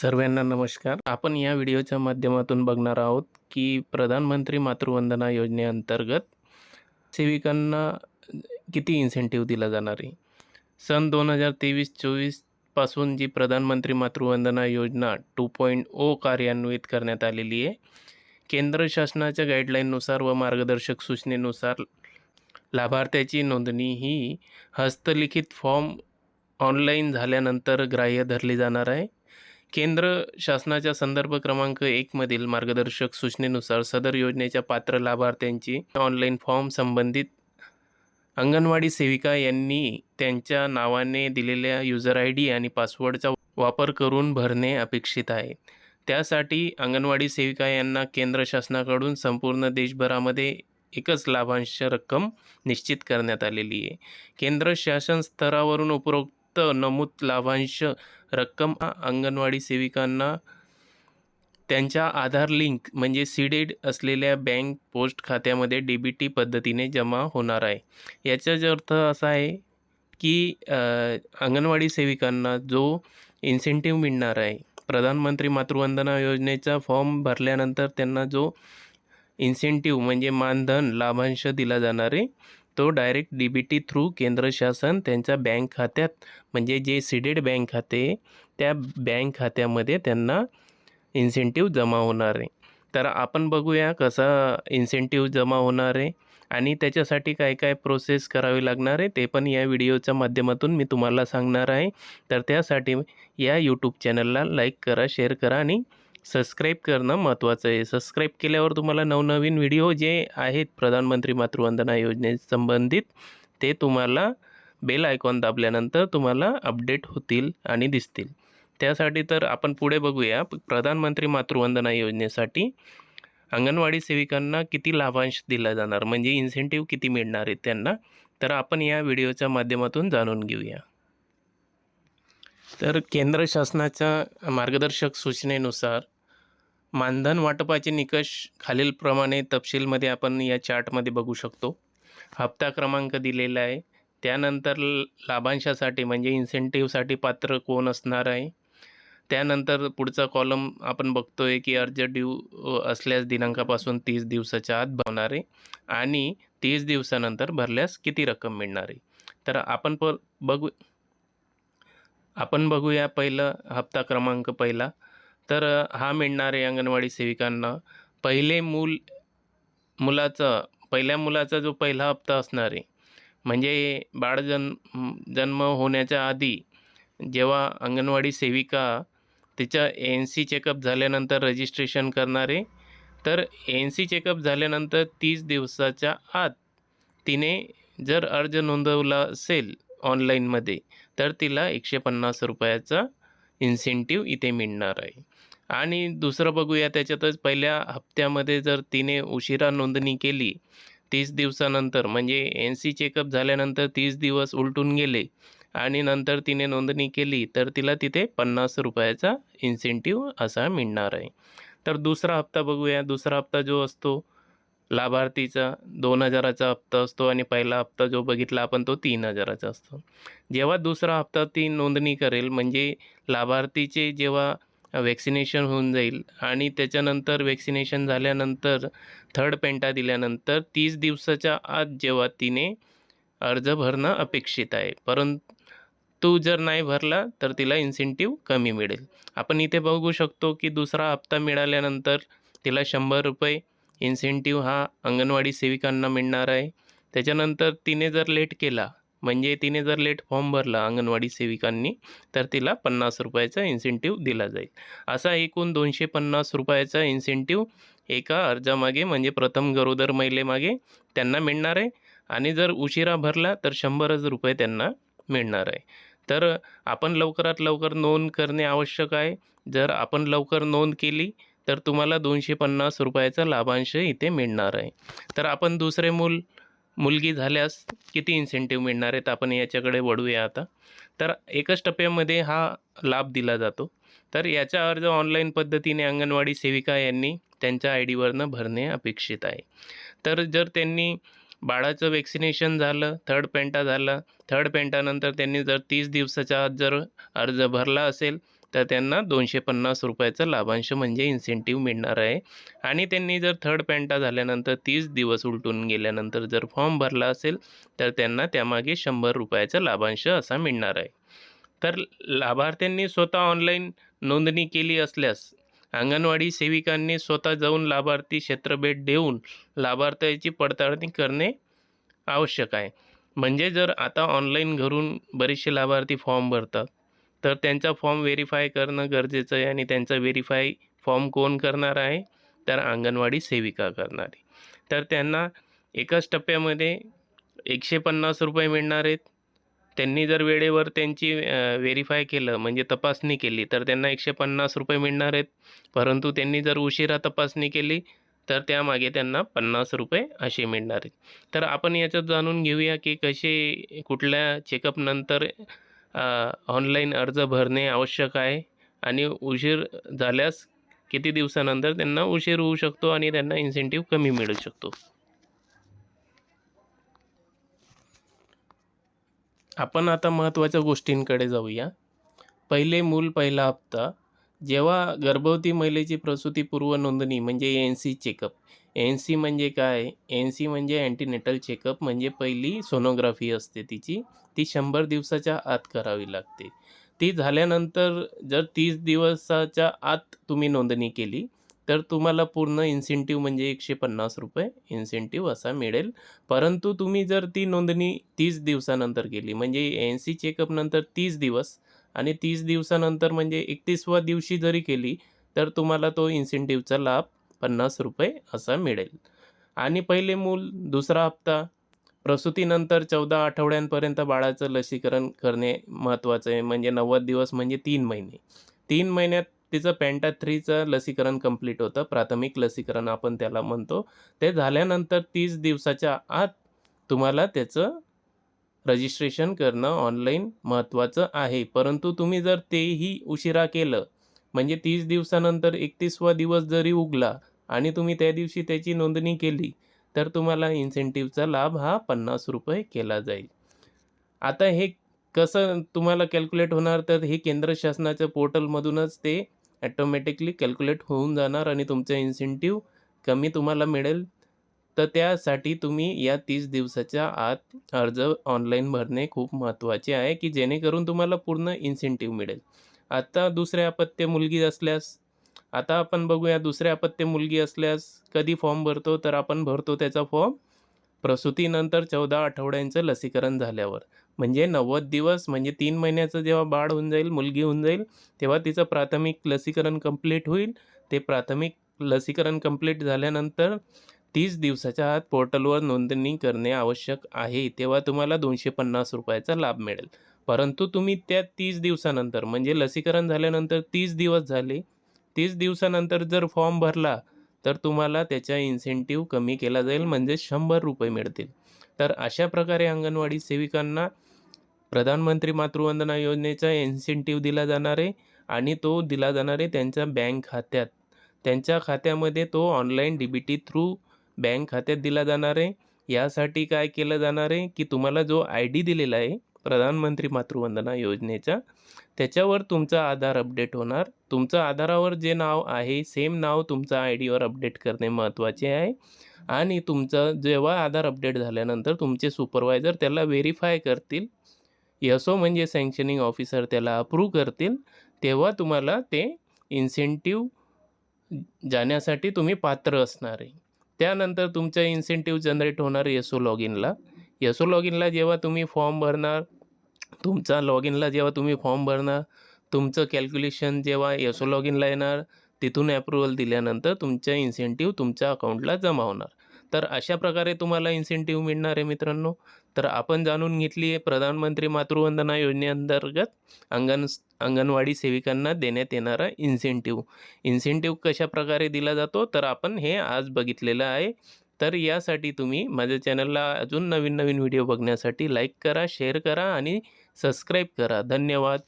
सर्वांना नमस्कार. आपण या व्हिडिओच्या माध्यमातून बघणार आहोत की प्रधानमंत्री मातृवंदना योजनेअंतर्गत सेविकांना किती इन्सेंटिव्ह दिला जाणार आहे? सन दोन हजार तेवीस चोवीसपासून जी प्रधानमंत्री मातृवंदना योजना टू पॉईंट ओ कार्यान्वित करण्यात आलेली आहे केंद्र शासनाच्या गाईडलाईननुसार व मार्गदर्शक सूचनेनुसार लाभार्थ्याची नोंदणी ही हस्तलिखित फॉर्म ऑनलाईन झाल्यानंतर ग्राह्य धरली जाणार आहे. केंद्र शासनाच्या संदर्भ क्रमांक एकमधील मार्गदर्शक सूचनेनुसार सदर योजनेच्या पात्र लाभार्थ्यांची ऑनलाईन फॉर्म संबंधित अंगणवाडी सेविका यांनी त्यांच्या नावाने दिलेल्या युजर आय डी आणि पासवर्डचा वापर करून भरणे अपेक्षित आहे. त्यासाठी अंगणवाडी सेविका यांना केंद्र शासनाकडून संपूर्ण देशभरामध्ये एकच लाभांश रक्कम निश्चित करण्यात आलेली आहे. केंद्र शासन स्तरावरून उपरोक्त नमूद लाभांश रक्कम अंगणवाडी सेविकांना त्यांच्या आधार लिंक म्हणजे सीडेड असलेल्या बँक पोस्ट खात्यामध्ये डी बी टी पद्धतीने जमा होणार आहे. याचाच अर्थ असा आहे की अंगणवाडी सेविकांना जो इन्सेंटिव्ह मिळणार आहे प्रधानमंत्री मातृवंदना योजनेचा फॉर्म भरल्यानंतर त्यांना जो इन्सेंटिव्ह म्हणजे मानधन लाभांश दिला जाणार आहे तो direct D B T through केंद्र शासन त्यांच्या बँक खात्यात म्हणजे जे सीडेड बँक खाते त्या बँक खात्यामध्ये त्यांना इन्सेंटिव्ह जमा होणार आहे. तर आपण बघूया कसा इन्सेंटिव्ह जमा होणार आहे आणि त्याच्यासाठी काय काय प्रोसेस करावी लागणार आहे ते पण या व्हिडिओच्या माध्यमातून मी तुम्हाला सांगणार आहे. तर त्यासाठी या यूट्यूब चॅनलला लाईक करा शेअर करा आणि सबस्क्राईब करणं महत्त्वाचं आहे. सबस्क्राईब केल्यावर तुम्हाला नवनवीन व्हिडिओ जे आहेत प्रधानमंत्री मातृवंदना योजनेसंबंधित ते तुम्हाला बेल आयकॉन दाबल्यानंतर तुम्हाला अपडेट होतील आणि दिसतील. त्यासाठी तर आपण पुढे बघूया. प्रधानमंत्री मातृवंदना योजनेसाठी अंगणवाडी सेविकांना किती लाभांश दिला जाणार? म्हणजे इन्सेंटिव्ह किती मिळणार आहे त्यांना? तर आपण या व्हिडिओच्या माध्यमातून जाणून घेऊया. तर केंद्र शासनाच्या मार्गदर्शक सूचनेनुसार मानधन वाटपाचे निकष खालीलप्रमाणे तपशीलमध्ये आपण या चार्टमध्ये बघू शकतो. हप्ता क्रमांक दिलेला आहे. त्यानंतर ल- लाभांशासाठी म्हणजे इन्सेंटिव्हसाठी पात्र कोण असणार आहे? त्यानंतर पुढचा कॉलम आपण बघतो आहे की अर्ज ड्यू असल्यास दिनांकापासून तीस दिवसाच्या आत भरणार आहे आणि तीस दिवसानंतर भरल्यास किती रक्कम मिळणार आहे? तर आपण प बघू आपण बघूया पहिलं हप्ता क्रमांक पहिला. तर हा मिळणार आहे अंगणवाडी सेविकांना पहिले मूल मुलाचा पहिल्या मुलाचा जो पहिला हप्ता असणार आहे म्हणजे बाळ जन्म जन्म होण्याच्या आधी जेव्हा अंगणवाडी सेविका तिच्या एन सी चेकअप झाल्यानंतर रजिस्ट्रेशन करणार आहे तर एन सी चेकअप झाल्यानंतर तीस दिवसाच्या आत तिने जर अर्ज नोंदवला असेल ऑनलाईनमध्ये तर तिला एकशे पन्नास रुपयाचा इन्सेंटिव्ह इथे मिळणार आहे. आणि दुसरं बघूया त्याच्यातच पहिल्या हप्त्यामध्ये जर तिने उशिरा नोंदणी केली तीस दिवसानंतर म्हणजे एन सी चेकअप झाल्यानंतर तीस दिवस उलटून गेले आणि नंतर तिने नोंदणी केली तर तिला तिथे पन्नास रुपयाचा इन्सेंटिव्ह असा मिळणार आहे. तर दुसरा हप्ता बघूया दुसरा हप्ता जो असतो लाभार्थीचा दोन हजाराचा हप्ता असतो आणि पहिला हप्ता जो बघितला आपण तो तीन हजाराचा असतो. जेव्हा दुसरा हप्ता ती नोंदणी करेल म्हणजे लाभार्थीचे जेव्हा वॅक्सिनेशन होऊन जाईल. आणि त्याच्यानंतर वॅक्सिनेशन झाल्यानंतर थर्ड पेंटा दिल्यानंतर तीस दिवसाच्या आत जेव्हा तिने अर्ज भरणं अपेक्षित आहे. परंतु जर नाही भरला तर तिला इन्सेंटिव्ह कमी मिळेल. आपण इथे बघू शकतो की दुसरा हप्ता मिळाल्यानंतर तिला शंभर रुपये इन्सेंटिव्ह हा अंगणवाडी सेविकांना मिळणार आहे. त्याच्यानंतर तिने जर लेट केला म्हणजे तिने जर लेट फॉर्म भरला अंगणवाडी सेविकांनी तर तिला पन्नास रुपयाचा इन्सेंटिव्ह दिला जाईल. असा एकूण दोनशे पन्नास रुपयाचा इन्सेंटिव्ह एका अर्जामागे म्हणजे प्रथम गरोदर महिलेमागे त्यांना मिळणार आहे. आणि जर उशिरा भरला तर शंभरच रुपये त्यांना मिळणार आहे. तर आपण लवकरात लवकर नोंद करणे आवश्यक आहे. जर आपण लवकर नोंद केली तर तुम्हाला दोनशे पन्नास रुपयाचा लाभांश इथे मिळणार आहे. तर आपण दुसरे मूल मुलगी झाल्यास किती इन्सेंटिव्ह मिळणार आहेत आपण याच्याकडे वळूया आता. तर एकच टप्प्यामध्ये हा लाभ दिला जातो. तर याचा अर्ज ऑनलाईन पद्धतीने अंगणवाडी सेविका यांनी त्यांच्या आय डीवरनं भरणे अपेक्षित आहे. तर जर त्यांनी बाळाचं वॅक्सिनेशन झालं थर्ड पेंटा झालं थर्ड पेंटानंतर त्यांनी जर तीस दिवसाच्या आत जर अर्ज भरला असेल तर त्यांना दोनशे पन्नास रुपयाचा लाभांश म्हणजे इन्सेंटिव्ह मिळणार आहे. आणि त्यांनी जर थर्ड पॅन्टा झाल्यानंतर तीस दिवस उलटून गेल्यानंतर जर फॉर्म भरला असेल तर त्यांना त्यामागे शंभर रुपयाचा लाभांश असा मिळणार आहे. तर लाभार्थ्यांनी स्वतः ऑनलाईन नोंदणी केली असल्यास अंगणवाडी सेविकांनी स्वतः जाऊन लाभार्थी क्षेत्र भेट देऊन लाभार्थ्याची पडताळणी करणे आवश्यक आहे. म्हणजे जर आता ऑनलाईन घरून बरेचसे लाभार्थी फॉर्म भरतात तर त्यांचा फॉर्म व्हेरीफाय करणं गरजेचं आहे आणि त्यांचा व्हेरीफाय फॉर्म कोण करणार आहे? तर अंगणवाडी सेविका करणार आहे. तर त्यांना एकाच टप्प्यामध्ये एकशे पन्नास रुपये मिळणार आहेत. त्यांनी जर वेळेवर त्यांची व्हेरीफाय केलं म्हणजे तपासणी केली तर त्यांना एकशे पन्नास रुपये मिळणार आहेत. परंतु त्यांनी जर उशिरा तपासणी केली तर त्यामागे त्यांना पन्नास रुपये असे मिळणार आहेत. तर आपण याच्यात जाणून घेऊया की कसे कुठल्या चेकअपनंतर ऑनलाईन अर्ज भरणे आवश्यक आहे आणि उशीर झाल्यास किती दिवसानंतर त्यांना उशीर होऊ शकतो आणि त्यांना इन्सेंटिव्ह कमी मिळू शकतो. आपण आता महत्त्वाच्या गोष्टींकडे जाऊया. पहिले मूल पहिला हप्ता. जेव्हा गर्भवती महिलेची प्रसूतीपूर्व नोंदणी म्हणजे N C checkup N C म्हणजे काय? एन सी म्हणजे अँटीनेटल चेकअप म्हणजे पहिली सोनोग्राफी असते तिची. ती शंभर दिवसाच्या आत करावी लागते. ती झाल्यानंतर जर तीस दिवसाच्या आत तुम्ही नोंदणी केली तर तुम्हाला पूर्ण इन्सेंटिव्ह म्हणजे एकशे पन्नास रुपये इन्सेंटिव्ह असा मिळेल. परंतु तुम्ही जर ती नोंदणी तीस दिवसानंतर केली म्हणजे एन सी चेकअपनंतर तीस दिवस आणि तीस दिवसानंतर म्हणजे एकतीसव्या दिवशी जरी केली तर तुम्हाला तो इन्सेंटिव्हचा लाभ पन्नास रुपये असा मिळेल. आणि पहिले मूल दुसरा हप्ता. प्रसूतीनंतर चौदा आठवड्यांपर्यंत बाळाचं लसीकरण करणे महत्त्वाचं आहे. म्हणजे नव्वद दिवस म्हणजे तीन महिने. तीन महिन्यात तिचं पॅन्टा थ्रीचं लसीकरण कंप्लीट होतं. प्राथमिक लसीकरण आपण त्याला म्हणतो. ते झाल्यानंतर तीस दिवसाच्या आत तुम्हाला त्याचं रजिस्ट्रेशन करणं ऑनलाईन महत्त्वाचं आहे. परंतु तुम्ही जर तेही उशिरा केलं म्हणजे तीस दिवसानंतर एकतीसवा दिवस जरी उगला आणि तुम्ही त्या दिवशी त्याची नोंदणी केली तर तुम्हाला इन्सेंटिव्हचा लाभ हा पन्नास रुपये केला जाईल. आता हे कसं तुम्हाला कॅल्क्युलेट होणार तर हे केंद्र शासनाच्या पोर्टलमधूनच ते ॲटोमॅटिकली कॅल्क्युलेट होऊन जाणार आणि तुमचं इन्सेंटिव्ह कमी तुम्हाला मिळेल. तर त्यासाठी तुम्ही या तीस दिवसाच्या आत अर्ज ऑनलाईन भरणे खूप महत्त्वाचे आहे की जेणेकरून तुम्हाला पूर्ण इन्सेंटिव्ह मिळेल. आता दुसऱ्या अपत्य मुलगी असल्यास? आता आपण बघूया दुसऱ्या अपत्य मुलगी असल्यास कधी फॉर्म भरतो? तर आपण भरतो त्याचा फॉर्म प्रसूतीनंतर चौदा आठवड्यांचं लसीकरण झाल्यावर. म्हणजे नव्वद दिवस म्हणजे तीन महिन्याचं जेव्हा बाळ होऊन जाईल मुलगी होऊन जाईल तेव्हा तिचं प्राथमिक लसीकरण कंप्लीट होईल. ते प्राथमिक लसीकरण कंप्लीट झाल्यानंतर तीस दिवसाच्या आत पोर्टलवर नोंदणी करणे आवश्यक आहे. तेव्हा तुम्हाला दोनशे पन्नास रुपयाचा लाभ मिळेल. परंतु तुम्ही त्या तीस दिवसानंतर म्हणजे लसीकरण झाल्यानंतर तीस दिवस झाले तीस दिवसानंतर जर फॉर्म भरला तर तुम्हाला त्याचा इन्सेंटिव्ह कमी केला जाईल म्हणजे शंभर रुपये मिळतील. तर अशा प्रकारे अंगणवाडी सेविकांना प्रधानमंत्री मातृवंदना योजनेचा इन्सेंटिव्ह दिला जाणार आहे आणि तो दिला जाणार आहे त्यांच्या बँक खात्यात. त्यांच्या खात्यामध्ये तो online D B T through bank खात्यात दिला जाणार आहे. यासाठी काय केलं जाणार आहे की तुम्हाला जो आय डी दिलेला आहे प्रधानमंत्री मातृवंदना योजनेचा. त्याच्यावर तुमचा आधार अपडेट होणार. तुमचं आधारावर जे नाव आहे सेम नाव तुमचा आय डीवर अपडेट करणे महत्त्वाचे आहे. आणि तुमचं जेव्हा आधार अपडेट झाल्यानंतर तुमचे सुपरवायझर त्याला व्हेरीफाय करतील. यसो म्हणजे सँक्शनिंग ऑफिसर त्याला अप्रूव्ह करतील. तेव्हा तुम्हाला ते इन्सेंटिव्ह जाण्यासाठी तुम्ही पात्र असणार आहे. त्यानंतर तुमचं इन्सेंटिव्ह जनरेट होणार येसो लॉग इनला यसो लॉग इनला जेव्हा तुम्ही फॉर्म भरणार तुमचा लॉग इनला जेव्हा तुम्ही फॉर्म भरणार तुमचं कॅल्क्युलेशन जेव्हा यसो लॉग इनला येणार तिथून ॲप्रुव्हल दिल्यानंतर तुमच्या इन्सेंटिव्ह तुमच्या अकाउंटला जमा होणार. तर अशा प्रकारे तुम्हाला इन्सेंटिव्ह मिळणार आहे मित्रांनो. तर आपण जाणून घेतली आहे प्रधानमंत्री मातृवंदना योजनेअंतर्गत अंगण अंगणवाडी सेविकांना देण्यात येणारा इन्सेंटिव्ह इन्सेंटिव्ह कशा प्रकारे दिला जातो? तर आपण हे आज बघितलेलं आहे. तर यासाठी तुम्ही माझ्या चॅनलला अजून नवीन नवीन व्हिडिओ बघण्यासाठी लाईक करा शेअर करा आणि सबस्क्राईब करा. धन्यवाद.